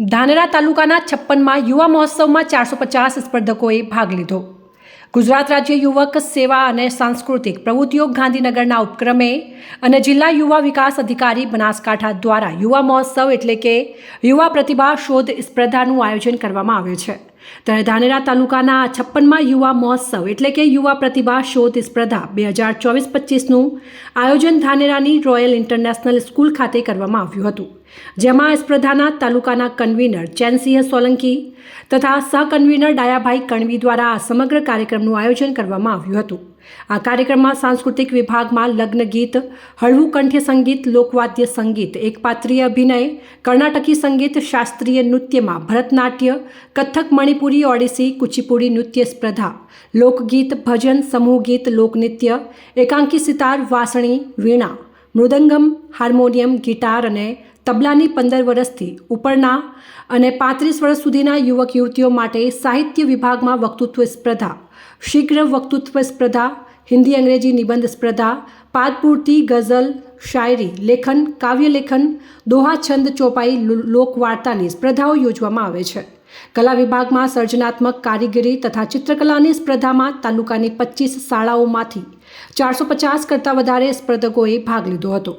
ધાનેરા તાલુકાના છપ્પનમાં યુવા મહોત્સવમાં ચારસો પચાસ સ્પર્ધકોએ ભાગ લીધો. ગુજરાત રાજ્ય યુવક સેવા અને સાંસ્કૃતિક પ્રવૃત્તિઓ ગાંધીનગરના ઉપક્રમે અને જિલ્લા યુવા વિકાસ અધિકારી બનાસકાંઠા દ્વારા યુવા મહોત્સવ એટલે કે યુવા પ્રતિભા શોધ સ્પર્ધાનું આયોજન કરવામાં આવ્યું છે. ત્યારે ધાનેરા તાલુકાના છપ્પનમાં યુવા મહોત્સવ એટલે કે યુવા પ્રતિભા શોધ સ્પર્ધા બે હજાર ચોવીસ પચીસનું આયોજન ધાનેરાની રોયલ ઇન્ટરનેશનલ સ્કૂલ ખાતે કરવામાં આવ્યું હતું. જેમાં સ્પર્ધાના તાલુકાના કન્વીનર ચેનસિંહ સોલંકી તથા સહ કન્વીનર ડાયાભાઈ કણવી દ્વારા આ સમગ્ર કાર્યક્રમનું આયોજન કરવામાં આવ્યું હતું. આ કાર્યક્રમમાં સાંસ્કૃતિક વિભાગમાં લગ્ન ગીત, હળવું કંઠ્ય સંગીત, લોકવાદ્ય સંગીત, એકપાત્રીય અભિનય, કર્ણાટકી સંગીત, શાસ્ત્રીય નૃત્યમાં ભરતનાટ્ય, કથક, મણિપુરી, ઓડિસી, કુચીપુડી નૃત્ય સ્પર્ધા, લોકગીત, ભજન સમૂહ ગીત લોકનૃત્ય, એકાંકી સિતાર, વાસણી, વીણા, મૃદંગમ, હાર્મોનિયમ, ગિટાર અને તબલાની પંદર વર્ષથી ઉપરના અને પાંત્રીસ વર્ષ સુધીના યુવક યુવતીઓ માટે સાહિત્ય વિભાગમાં વક્તૃત્વ સ્પર્ધા, શીઘ્ર વક્તૃત્વ સ્પર્ધા, હિન્દી અંગ્રેજી નિબંધ સ્પર્ધા પાદપૂર્તિ ગઝલ, શાયરી, લેખન કાવ્યલેખન દોહા છંદ ચોપાઈ લોકવાર્તાની સ્પર્ધાઓ યોજવામાં આવે છે. કલા વિભાગમાં સર્જનાત્મક કારીગરી તથા ચિત્રકલાની સ્પર્ધામાં તાલુકાની પચીસ શાળાઓમાંથી ચારસો પચાસ કરતાં વધારે સ્પર્ધકોએ ભાગ લીધો હતો.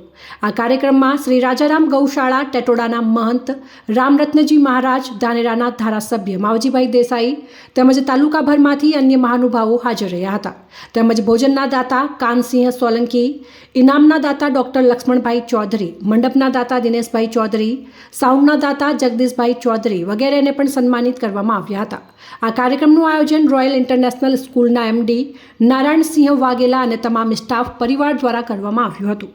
આ કાર્યક્રમમાં શ્રી રાજારામ ગૌશાળા, ટેટોડાના મહંત, રામરત્નજી મહારાજ, ધાનેરાના ધારાસભ્ય માવજીભાઈ દેસાઈ તેમજ તાલુકાભરમાંથી અન્ય મહાનુભાવો હાજર રહ્યા હતા. તેમજ ભોજનના દાતા કાનસિંહ સોલંકી, ઇનામના દાતા ડૉક્ટર લક્ષ્મણભાઈ ચૌધરી, મંડપના દાતા દિનેશભાઈ ચૌધરી, સાઉન્ડના દાતા જગદીશભાઈ ચૌધરી વગેરેને પણ સન્માનિત કરવામાં આવ્યા હતા. આ કાર્યક્રમનું આયોજન રોયલ ઇન્ટરનેશનલ સ્કૂલના એમડી નારાયણસિંહ વાઘેલા અને તમામ સ્ટાફ પરિવાર દ્વારા કરવામાં આવ્યું હતું.